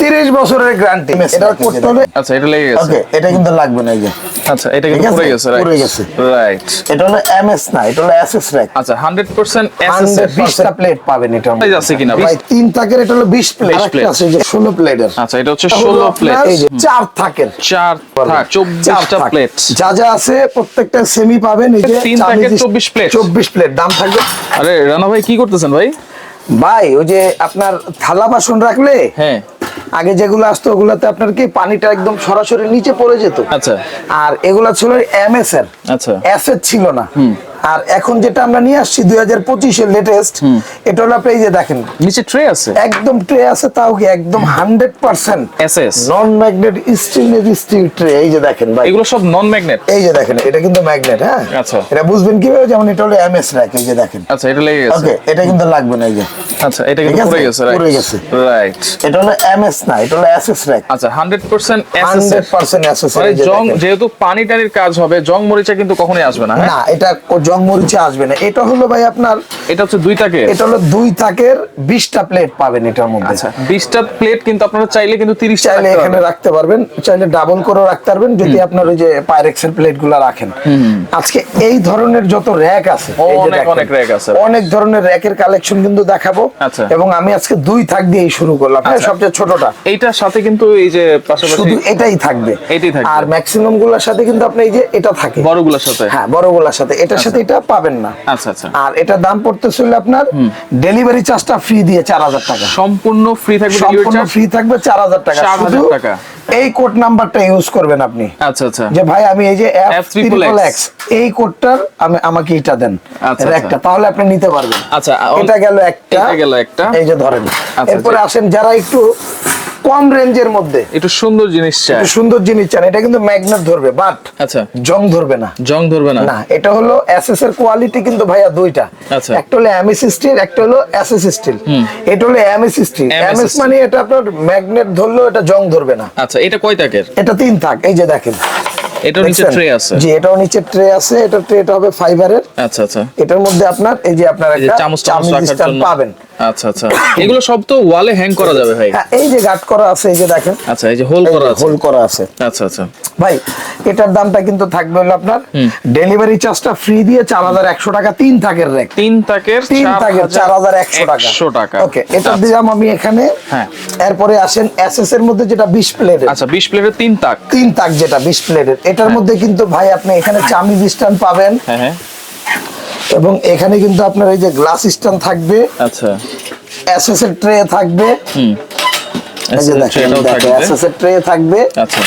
তিরিশ বছরের গ্যারান্টি এটা করতে হলে আচ্ছা এটা লেগে গেছে। ওকে এটা কিন্তু লাগবে না এই যে। আচ্ছা এটা কিন্তু গেছে পড়ে গেছে। রাইট এটা হলো এমএস না এটা হলো এসএস র্যাক আচ্ছা 100% এসএস হান্ড্রেড বিশটা প্লেট পাবেন এটা আছে কিনা? ভাই তিন থাকের এটা হলো বিশ প্লেট 20 plate। আছে যে ষোলো প্লেটের আচ্ছা এটা হচ্ছে 16 প্লেট এই যে চার থাকের। চার থাক 24টা প্লেট যা যা আছে প্রত্যেকটা সেমি পাবেন এই যে তিন থাকের 24 plate। চব্বিশ প্লেট দাম থাকবে। আরে রানা ভাই কি করতেছেন ভাই? ভাই ওই যে আপনার থালা বাসন রাখলে হ্যাঁ। আগে যেগুলো আসতো ওগুলাতে আপনার কি পানিটা একদম সরাসরি নিচে পড়ে যেত? আচ্ছা। আর এগুলা ছিল এমএস এর আচ্ছা। অ্যাসেট ছিল না। আর এখন যেটা আমরা নিয়ে আসছি দুই হাজার পঁচিশের লেটেস্ট এটা হলো আপনি এই যে দেখেন নিচে ট্রে আছে? একদম ট্রে আছে তাও কি একদম হান্ড্রেড পার্সেন্ট নন ম্যাগনেট স্টিলের স্টিল ট্রে এই যে দেখেন ভাই। এগুলো সব নন ম্যাগনেট এই যে দেখেন এটা কিন্তু ম্যাগনেট হ্যাঁ? আচ্ছা। এটা বুঝবেন কীভাবে যেমন এটা হলো এমএস র্যাক এই যে দেখেন। আচ্ছা এটা লেগে গেছে। ওকে এটা কিন্তু লাগবে না এই যে। আচ্ছা এটা কিন্তু পড়ে গেছে রাইট পড়ে গেছে। রাইট এটা হলো এমএস না এটা হলো এসএস র্যাক আচ্ছা 100% এসএস হান্ড্রেড পার্সেন্ট এসএস মানে জং যেহেতু পানি টানির কাজ হবে জং মরিচা কিন্তু কখনোই আসবে না হ্যাঁ? না এটা জং মরিচে আসবে না এটা হলো ভাই আপনার এটা হচ্ছে দুই টাকে এটা হলো দুই থাকের বিশটা প্লেট পাবেন এটার মধ্যে। আচ্ছা 20টা প্লেট কিন্তু আপনারা চাইলে কিন্তু 30 চাইলে এখানে রাখতে পারবেন চাইলে ডাবল করে রাখতে পারবেন যদি আপনার ওই যে পাইরেক্সের প্লেটগুলা রাখেন। আজকে এই ধরনের যত র্যাক আছে অনেক অনেক rack আছে। অনেক ধরনের র্যাকের কালেকশন কিন্তু দেখাবো। আচ্ছা। এবং আমি আজকে দুই থাক দিয়েই শুরু করলাম হ্যাঁ আচ্ছা। সবচেয়ে ছোটটা। এইটার সাথে কিন্তু এই যে পাশাপাশি শুধু এটাই থাকবে। এটাই থাকবে। আর ম্যাক্সিমামগুলোর সাথে কিন্তু আপনি এই যে এটা থাকে। বড়গুলোর সাথে। হ্যাঁ বড়গুলোর সাথে। এটার সাথে এটা পাবেন না। আচ্ছা আচ্ছা। আর এটার দাম পড়তেছিল আপনার ডেলিভারি চার্জটা ফ্রি দিয়ে চার হাজার টাকা। সম্পূর্ণ ফ্রি থাকবে সম্পূর্ণ ফ্রি থাকবে চার হাজার টাকা। 4,000 টাকা। এই কোড নাম্বারটা ইউজ করবেন আপনি। আচ্ছা আচ্ছা। যে ভাই আমি এই যে এফ ট্রিপল এক্স এই কোডটার আমি আমাকে এটা দেন। আচ্ছা, একটা আচ্ছা। তাহলে আপনি নিতে পারবেন। আচ্ছা, এটা গেল একটা। এটা গেল একটা। এই যে ধরেন। আচ্ছা, এরপরে আসেন যারা একটু কম রেঞ্জের মধ্যে। একটু সুন্দর জিনিস চাই। একটু সুন্দর জিনিস চান। এটা কিন্তু ম্যাগনেট ধরবে বাট আচ্ছা। জং ধরবে না। জং ধরবে না? না এটা হলো এসএস এর কোয়ালিটি কিন্তু ভাইয়া দুইটা। আচ্ছা। একটা হলো এমএস স্টিল একটা হলো এসএস স্টিল এটা হলো এমএস স্টিল এমএস মানে এটা আপনার ম্যাগনেট ধরলেও এটা জং ধরবে না। আচ্ছা এটা কয় টাকের এটা তিন থাক এই যে দেখেন। এটার নিচে? ট্রে আছে। জি এটাও নিচে ট্রে আছে। এটা ট্রেটা হবে ফাইবারের আচ্ছা আচ্ছা। এটার মধ্যে আপনার এই যে আপনার একটা চামচ চামচ রাখার জন্য। পাবেন। আচ্ছা আচ্ছা। এগুলো সব তো ওয়ালে হ্যাং করা যাবে ভাই। হ্যাঁ এই যে গার্ড করা আছে এই যে দেখেন। আচ্ছা এই যে হোল করা আছে। হোল করা আছে। আচ্ছা আচ্ছা। ভাই এটার দামটা কিন্তু থাকবে হলো আপনার ডেলিভারি চার্জটা ফ্রি দিয়ে চার হাজার একশো টাকা তিন থাকের রেক তিন তাকের তিন থাকের চার হাজার একশো টাকা। একশো টাকা। ওকে এটা আচ্ছা। দিলাম আমি এখানে হ্যাঁ। এরপরে আসেন এসএস এর মধ্যে যেটা বিশ প্লেটের আচ্ছা বিশ প্লেটের তিন তাক। তিন তাক যেটা বিশ প্লেটের এটার মধ্যে কিন্তু ভাই আপনি এখানে চামিজ স্ট্যান্ড পাবেন। হ্যাঁ হ্যাঁ। এবং এখানে কিন্তু আপনার এই যে গ্লাস স্ট্যান্ড থাকবে। আচ্ছা। এসএসএর ট্রে থাকবে। হুম। যে দেখেন এটাও থাকবে। ট্রে থাকবে। আচ্ছা।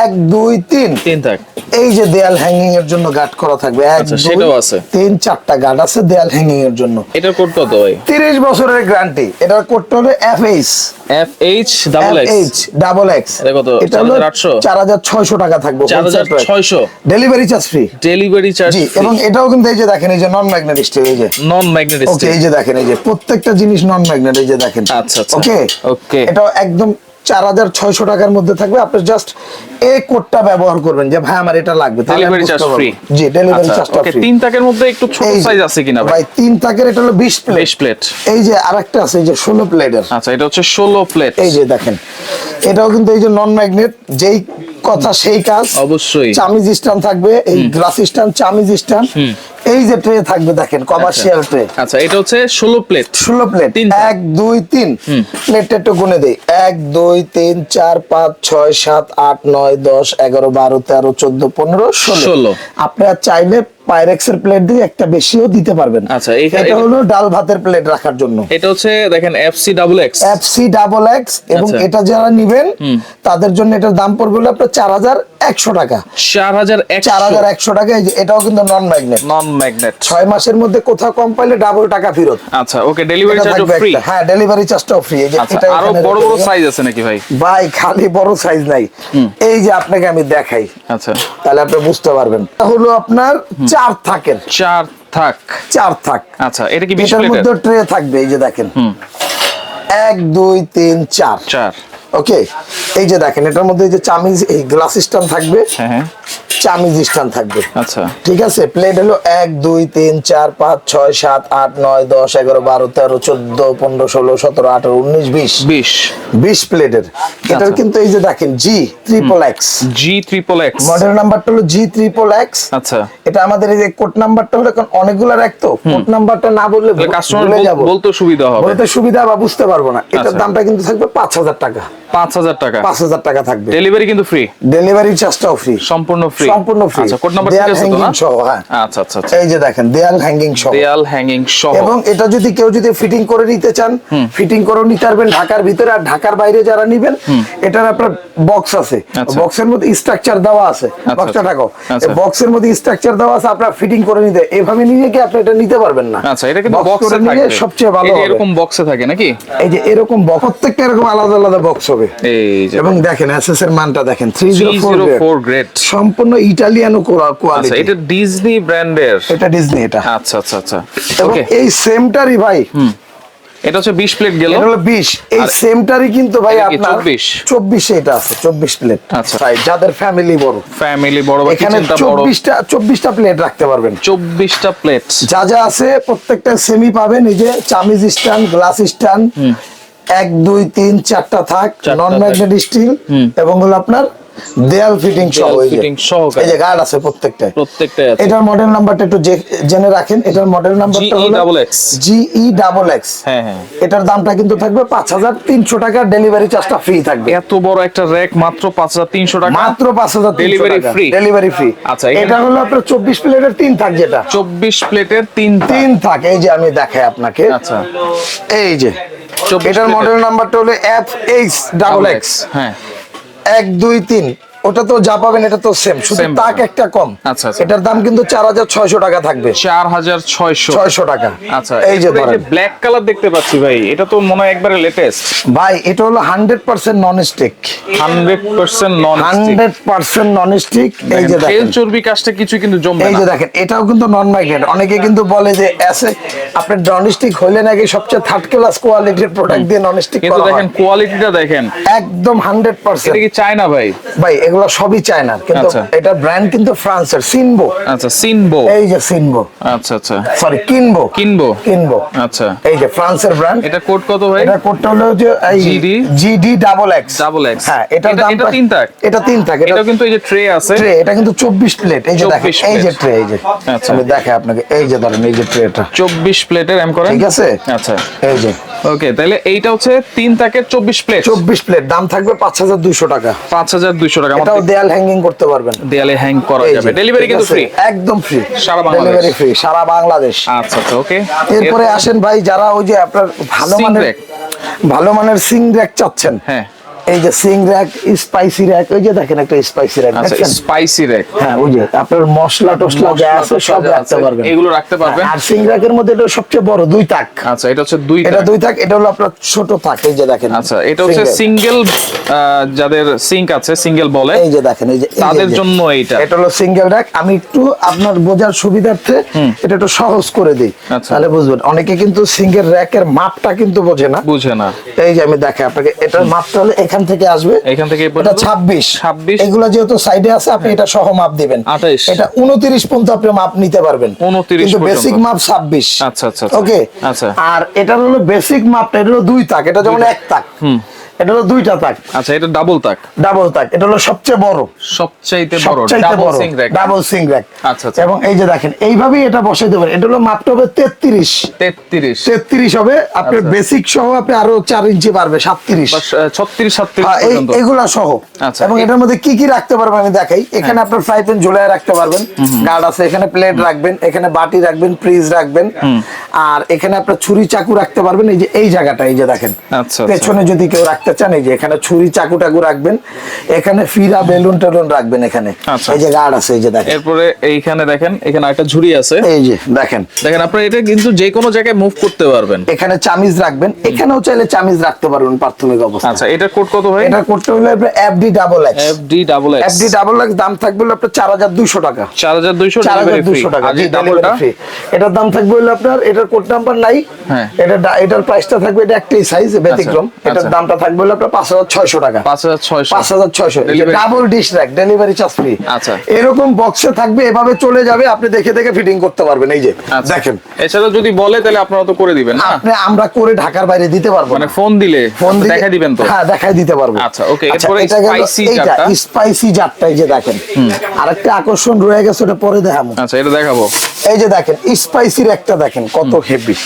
এক দুই তিন। তিন তাক এই যে দেয়াল হ্যাঙ্গিং এর জন্য গার্ড করা থাকবে। এক আচ্ছা, সেটাও আছে। তিন চারটা গার্ড আছে দেয়াল হ্যাঙ্গিং এর জন্য। এটার কোড কত ভাই? তিরিশ বছরের গ্যারান্টি এটার কোডটা হলো F H F H double X H double X এটা কত? 4800? চার হাজার ছয়শো টাকা থাকবে। চার হাজার ছয়শো। Delivery charge free delivery charge জি এবং এটাও কিন্তু এই যে দেখেন এই যে নন ম্যাগনেট স্টিল এই যে। নন ম্যাগনেট ওকে এই যে দেখেন এই যে প্রত্যেকটা জিনিস নন ম্যাগনেট এই যে দেখেন। আচ্ছা, আচ্ছা। ওকে Okay. এটাও একদম চার হাজার ছয়শো টাকার মধ্যে থাকবে। আপনি জাস্ট এই কোডটা ব্যবহার করবেন যে ভাই আমার এটা লাগবে। ডেলিভারি চার্জ ফ্রি জি ডেলিভারি চার্জটা ফ্রি তিন তাকের মধ্যে একটু ছোট সাইজ আছে কিনা ভাই? তিন তাকের এটা হলো বিশ প্লেট বিশ প্লেট এই যে আরেকটা আছে এই যে ষোলো প্লেটের আচ্ছা এটা হচ্ছে ষোলো প্লেট এই যে দেখেন। এটাও কিন্তু এই যে নন ম্যাগনেট যেই কথা সেই কাজ। অবশ্যই। চামিজ স্ট্যান্ড থাকবে এই গ্লাস স্ট্যান্ড চামিজ স্ট্যান্ড এই যে ট্রে থাকবে দেখেন কমার্শিয়াল ট্রে আচ্ছা এটা হচ্ছে ষোলো প্লেট ষোলো প্লেট তিনটা। এক দুই তিন। প্লেটটা একটু গুনে দেই। এক দুই তিন চার পাঁচ ছয় সাত আট নয় দশ এগারো বারো তেরো চোদ্দ পনেরো ষোলো। ষোলো। আপনারা চাইলে পাইরেক্সের প্লেট দিয়ে একটা বেশিও দিতে পারবেন। আচ্ছা, এটা হলো ডাল ভাতের প্লেট রাখার জন্য। এটা হচ্ছে দেখেন ডাবল এক্স ডাবল এক্স এবং আচ্ছা। এটা যারা নিবেন তাদের জন্য এটার দাম পড়বে হলো আপনার চার হাজার একশো টাকা। চার হাজার চার হাজার একশো টাকা এটাও কিন্তু নন ম্যাগনেট নন ম্যাগনেট ছয় মাসের মধ্যে কোথাও কম পাইলে ডাবল টাকা ফেরত। আচ্ছা ওকে ডেলিভারি চার্জ ফ্রি হ্যাঁ ডেলিভারি চার্জটাও ফ্রি এই যে আচ্ছা এটা আরও বড় বড় সাইজ আছে নাকি ভাই? ভাই খালি বড় সাইজ নাই। এই যে আপনাকে আমি দেখাই। আচ্ছা। তাহলে আপনি বুঝতে পারবেন। হলো আপনার চার থাকের চার থাক। চার থাক। আচ্ছা এটা কি বিশ প্লেটের? মধ্যে ট্রে থাকবে এই যে দেখেন। এক দুই তিন চার। চার। ওকে এই যে দেখেন এটার মধ্যে এই যে চামিজ এই গ্লাস স্ট্যান্ড থাকবে। হ্যাঁ হ্যাঁ। চামিজ স্ট্যান্ড থাকবে। আচ্ছা। ঠিক আছে? প্লেট হলো এক দুই তিন চার পাঁচ ছয় সাত আট নয় দশ এগারো বারো তেরো চোদ্দ পনেরো ষোলো সতেরো আঠারো উনিশ বিশ। বিশ। বিশ প্লেটের এটার আচ্ছা। কিন্তু এই যে দেখেন G triple X G triple X model নাম্বারটা হলো জি ট্রিপল এক্স আচ্ছা। এটা আমাদের এই যে কোড নাম্বারটা হলো কারণ অনেকগুলো রাখতো কোড নাম্বারটা না বললে ভুলে যাব। বলতে সুবিধা হবে। বলতে সুবিধা বা বুঝতে পারব না। এটার আচ্ছা। দামটা কিন্তু থাকবে পাঁচ হাজার টাকা। পাঁচ হাজার টাকা। পাঁচ হাজার টাকা থাকবে। ডেলিভারি কিন্তু ফ্রি ডেলিভারি চার্জটাও ফ্রি সম্পূর্ণ ফ্রি সম্পূর্ণ free। আচ্ছা কোড নাম্বার আছে তো না? হ্যাঁ। আচ্ছা আচ্ছা আচ্ছা। এই যে দেখেন দেয়াল হ্যাঙ্গিং সহ। দেয়াল হ্যাঙ্গিং সহ। এবং এটা যদি কেউ যদি ফিটিং করে নিতে চান ফিটিং করে নিতে পারবেন ঢাকার ভিতরে আর ঢাকার বাইরে যারা নিবেন এটার আপনার বক্স আছে। আচ্ছা। বক্সের মধ্যে স্ট্রাকচার দেওয়া আছে। বক্সটা ঢাকো আচ্ছা। বক্সের মধ্যে স্ট্রাকচার দেওয়া আছে আপনার ফিটিং করে নিতে। এভাবে নিয়ে কি আপনি এটা নিতে পারবেন না? আচ্ছা এটা কিন্তু বক্সে থাকে সবচেয়ে ভালো এরকম বক্সে থাকে নাকি? এই যে এরকম প্রত্যেকটা এরকম আলাদা আলাদা বক্স হবে। এই যে এবং দেখেন। এসএস এর মানটা দেখেন 304 304 গ্রেড সম্পূর্ণ ইটালিয়ানো আচ্ছা কোয়ালিটি। এটা ডিজনি ব্র্যান্ডের এটা ডিজনি এটা। আচ্ছা আচ্ছা আচ্ছা। এবং এই সেমটারই ভাই। এটা হচ্ছে 20 প্লেট গেল? এটা হলো 20 এই সেমটারই কিন্তু ভাই আপনার 24? 24 এটা আছে 24 প্লেট আচ্ছা। তাই যাদের ফ্যামিলি বড়। ফ্যামিলি বড় বা কিচেনটা বড়? 24টা 24টা প্লেট রাখতে পারবেন। 24টা প্লেট যা যা আছে প্রত্যেকটা সেমি পাবেন। এই যে চামিজ স্ট্যান্ড গ্লাস স্ট্যান্ড এক দুই তিন চারটা থাক। নন। ম্যাগনেট স্টিল এবং হলো আপনার দেয়াল ফিটিং সহ এই যে। এই যে গার্ড আছে প্রত্যেকটা প্রত্যেকটাই আছে। এটার মডেল নাম্বারটা একটু জেনে রাখেন। এটার মডেল নাম্বারটা হলো জিই ডাবল এক্স হ্যাঁ হ্যাঁ। এটার দামটা কিন্তু থাকবে পাঁচ হাজার তিনশো টাকা। ডেলিভারি চার্জটা ফ্রি থাকবে। এত বড় একটা র্যাক মাত্র 5300 টাকা? মাত্র পাঁচ হাজার Delivery free? ডেলিভারি ফ্রি আচ্ছা, এটা হলো আপনার চব্বিশ প্লেটের তিন থাক যেটা। 24 প্লেটের তিন তিন থাক। এই যে আমি দেখাই আপনাকে। আচ্ছা। এই যে। এটার মডেল নাম্বারটা হলো এফ এইচ ডাবল এক্স হ্যাঁ। এক দুই তিন। ওটা তো যা পাবেন এটা তো সেম শুধু তাক একটা কম। আচ্ছা, আচ্ছা। এটার দাম কিন্তু চার হাজার ছয়শো টাকা থাকবে। 4600 ছয়শো। টাকা। আচ্ছা এই যে ধরেন। ব্ল্যাক কালার দেখতে পাচ্ছি ভাই এটা তো মনে হয় একবারে লেটেস্ট ভাই এটা হলো hundred percent non stick 100% non hundred percent non stick এই যে তেল দেখেন। চর্বি কাজটা কিছু কিন্তু জমবে এই যে দেখেন এটাও কিন্তু নন মাইগ্রেট অনেকে কিন্তু বলে যে এসে আপনার ননস্টিক হইলে নাকি সবচেয়ে থার্ড ক্লাস কোয়ালিটির প্রোডাক্ট দিয়ে ননস্টিক কিন্তু করা দেখেন কোয়ালিটিটা দেখেন। একদম হান্ড্রেড পার্সেন্ট। এটা কি চায়না ভাই? ভাই এগুলো সবই চায়না কিন্তু আচ্ছা। এটা ব্র্যান্ড কিন্তু ফ্রান্সের সিনবো। আচ্ছা সিনবো। এই যে সিনবো। আচ্ছা আচ্ছা। সরি কিনবো। কিনবো। কিনবো। আচ্ছা। এই যে ফ্রান্সের ব্র্যান্ড এটা কোড কত ভাই? এটা কোডটা হলো যে এই GD? GD double X double X হ্যাঁ এটার এটা দাম এটা তিন তাক এটা তিন থাক এটা এটা কিন্তু এই যে ট্রে আছে। ট্রে এটা কিন্তু 24 প্লেট এই যে দেখেন এই যে ট্রে এই যে। আচ্ছা। আমি দেখাই আপনাকে এই যে ধরেন এই যে ট্রেটা 24 প্লেটের এম করেন? ঠিক আছে? আচ্ছা। এই যে। ওকে তাহলে এইটা হচ্ছে তিন তাকের 24 প্লেট 24 প্লেট দাম থাকবে 5200 টাকা। 5200 টাকা। এটাও দেয়াল হ্যাঙ্গিং করতে পারবেন। দেয়ালে হ্যাং করা যাবে। ডেলিভারি কিন্তু ফ্রি একদম ফ্রি সারা বাংলাদেশ। ডেলিভারি ফ্রি সারা বাংলাদেশ। আচ্ছা আচ্ছা ওকে এরপরে আসেন ভাই যারা ওই যে আপনার ভালো মানের ভালো মানের সিং র্যাক চাচ্ছেন হ্যাঁ। এই যে সিং র্যাক স্পাইসি র্যাক ওই যে দেখেন একটা স্পাইসি র্যাক আচ্ছা স্পাইসি র্যাক। হ্যাঁ ওই যে আপনার মশলা টসলা যা আছে সব রাখতে পারবেন। এগুলো রাখতে পারবেন? আর সিং র্যাকের মধ্যে এটা সবচেয়ে বড় দুই তাক আচ্ছা এটা হচ্ছে দুই এটা দুই তাক এটা হলো আপনার ছোট তাক এই যে দেখেন। আচ্ছা এটা হচ্ছে সিঙ্গেল যাদের সিঙ্ক আছে সিঙ্গেল বলে এই যে দেখেন এই যে তাদের জন্য এইটা। এটা হলো সিঙ্গেল র্যাক। আমি একটু আপনার বোঝার সুবিধার্থে এটা একটু সহজ করে দিই। আচ্ছা। তাহলে বুঝবেন অনেকে কিন্তু সিঙ্গেল র্যাকের মাপটা কিন্তু বোঝে না। বুঝে না। এই যে আমি দেখাই আপনাকে এটার মাপটা হলো এখান থেকে আসবে। এখান থেকে এটা পর্যন্ত? ছাব্বিশ। 26 এগুলো যেহেতু সাইডে আছে আপনি এটা সহ মাপ দিবেন। 28 এটা উনত্রিশ পর্যন্ত আপনি মাপ নিতে পারবেন। 29 কিন্তু বেসিক মাপ ছাব্বিশ। আচ্ছা, আচ্ছা, আচ্ছা। ওকে আচ্ছা। আর এটা হলো বেসিক মাপটা এটা হলো দুই তাক। এটা যেমন এক তাক। এটা হলো দুইটা তাক। আচ্ছা এটা ডাবল তাক। ডাবল তাক। এটা হলো সবচেয়ে বড়। সবচাইতে বড় double sink rack double sink rack আচ্ছা, আচ্ছা। এবং এই যে দেখেন এইভাবেই এটা বসাইতে পারেন। এটা হলো মাপটা হবে তেত্রিশ। 33 তেত্রিশ হবে। আপনার আচ্ছা। বেসিক সহ আপনি আরও চার ইঞ্চি পারবে সাতত্রিশ। বা 36 37 হ্যাঁ, এই পর্যন্ত। এগুলা সহ। আচ্ছা, এবং এটার মধ্যে কি কি রাখতে পারবেন আমি দেখাই। এখানে আপনার ফ্রাই প্যান রাখতে পারবেন। গার্ড আছে। এখানে প্লেট রাখবেন। এখানে বাটি রাখবেন ফ্রিজ রাখবেন। আর এখানে আপনার ছুরি চাকু রাখতে পারবেন। এই যে এই জায়গাটা এই যে দেখেন। আচ্ছা, আচ্ছা। পেছনে যদি কেউ রাখতে চান এই যে এখানে ছুরি চাকু টাকু রাখবেন এখানে ফিরা বেলুন টেলুন রাখবেন এখানে। আচ্ছা। এই যে গার্ড আছে এই যে দেখেন। এরপরে এইখানে দেখেন এখানে একটা ঝুড়ি আছে। এই যে দেখেন। দেখেন আপনারা এটা কিন্তু যে কোনো জায়গায় মুভ করতে পারবেন। এখানে চামিজ রাখবেন এখানেও চাইলে চামিজ রাখতে পারবেন প্রাথমিক অবস্থা আচ্ছা এটা কোড কত ভাই? এটা করতে হলে FD double X FD double X FD double X দাম থাকবে হলো আপনার চার হাজার দুইশো টাকা। 4200 চার হাজার ডেলিভারি ফ্রি দুইশো টাকা আর এই ডাবলটা এটার দাম থাকবে হলো আপনার এটার কোড নাম্বার নাই। হ্যাঁ। এটা এটার প্রাইসটা থাকবে এটা একটাই সাইজ ব্যতিক্রম। আচ্ছা, এটার আচ্ছা। দামটা থাকবে হলো আপনার পাঁচ হাজার ছয়শো টাকা। পাঁচ হাজার ছয়শো। পাঁচ হাজার ছয়শো। Double dish rack delivery charge free আচ্ছা। এরকম বক্সে থাকবে এভাবে চলে যাবে আপনি দেখে দেখে ফিটিং করতে পারবেন। এই যে আচ্ছা। দেখেন। এছাড়া যদি বলে তাহলে আপনারা তো করে দিবেন আপনি আমরা করে ঢাকার বাইরে দিতে পারব মানে। ফোন দিলে ফোন দিয়ে দেখা দিবেন তো? হ্যাঁ দেখাই দিতে পারব। আচ্ছা, okay, এরপরে এটা গেল এইটা স্পাইসি জারটা। এই যে দেখেন। আরেকটা আকর্ষণ রয়ে গেছে ওটা পরে দেখাবো। আচ্ছা এটা দেখাবো। এই যে দেখেন স্পাইসির একটা দেখেন কত হেভি